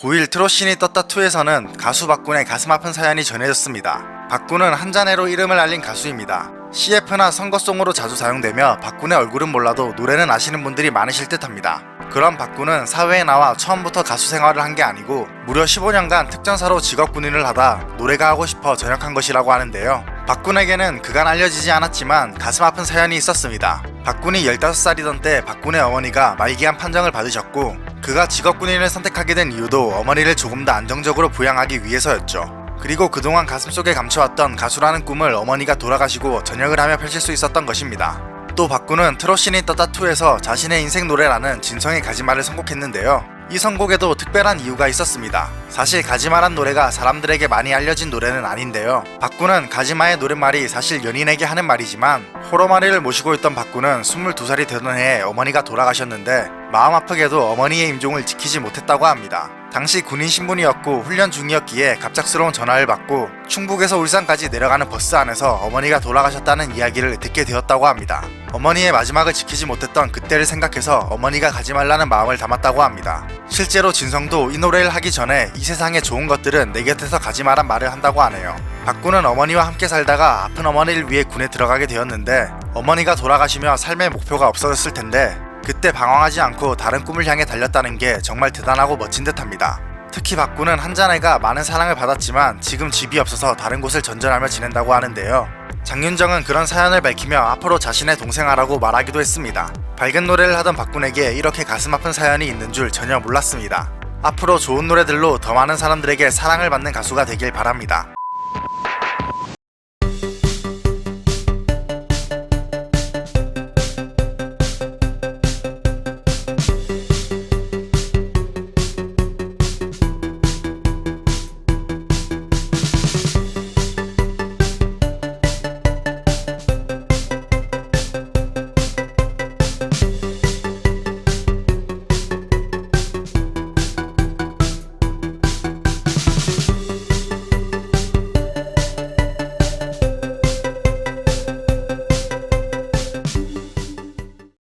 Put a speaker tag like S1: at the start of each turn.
S1: 고1 트롯신이 떴다 2에서는 가수 박군의 가슴 아픈 사연이 전해졌습니다. 박군은 한잔해로 이름을 알린 가수입니다. CF나 선거송으로 자주 사용되며 박군의 얼굴은 몰라도 노래는 아시는 분들이 많으실 듯합니다. 그런 박군은 사회에 나와 처음부터 가수 생활을 한 게 아니고 무려 15년간 특전사로 직업 군인을 하다 노래가 하고 싶어 전역한 것이라고 하는데요. 박군에게는 그간 알려지지 않았지만 가슴 아픈 사연이 있었습니다. 박군이 15살이던 때 박군의 어머니가 말기암 판정을 받으셨고 그가 직업 군인을 선택하게 된 이유도 어머니를 조금 더 안정적으로 부양하기 위해서였죠. 그리고 그동안 가슴속에 감춰왔던 가수라는 꿈을 어머니가 돌아가시고 전역을 하며 펼칠 수 있었던 것입니다. 또 박군은 트롯신이 떴다 2에서 자신의 인생 노래라는 진성의 가지마를 선곡했는데요. 이 선곡에도 특별한 이유가 있었습니다. 사실 가지마란 노래가 사람들에게 많이 알려진 노래는 아닌데요. 박군은 가지마의 노랫말이 사실 연인에게 하는 말이지만 호러마리를 모시고 있던 박군은 22살이 되던 해에 어머니가 돌아가셨는데 마음 아프게도 어머니의 임종을 지키지 못했다고 합니다. 당시 군인 신분이었고 훈련 중이었기에 갑작스러운 전화를 받고 충북에서 울산까지 내려가는 버스 안에서 어머니가 돌아가셨다는 이야기를 듣게 되었다고 합니다. 어머니의 마지막을 지키지 못했던 그때를 생각해서 어머니가 가지 말라는 마음을 담았다고 합니다. 실제로 진성도 이 노래를 하기 전에 이 세상에 좋은 것들은 내 곁에서 가지 마란 말을 한다고 하네요. 박군은 어머니와 함께 살다가 아픈 어머니를 위해 군에 들어가게 되었는데 어머니가 돌아가시며 삶의 목표가 없어졌을 텐데 그때 방황하지 않고 다른 꿈을 향해 달렸다는 게 정말 대단하고 멋진 듯합니다. 특히 박군은 한자네가 많은 사랑을 받았지만 지금 집이 없어서 다른 곳을 전전하며 지낸다고 하는데요. 장윤정은 그런 사연을 밝히며 앞으로 자신의 동생아라고 말하기도 했습니다. 밝은 노래를 하던 박군에게 이렇게 가슴 아픈 사연이 있는 줄 전혀 몰랐습니다. 앞으로 좋은 노래들로 더 많은 사람들에게 사랑을 받는 가수가 되길 바랍니다.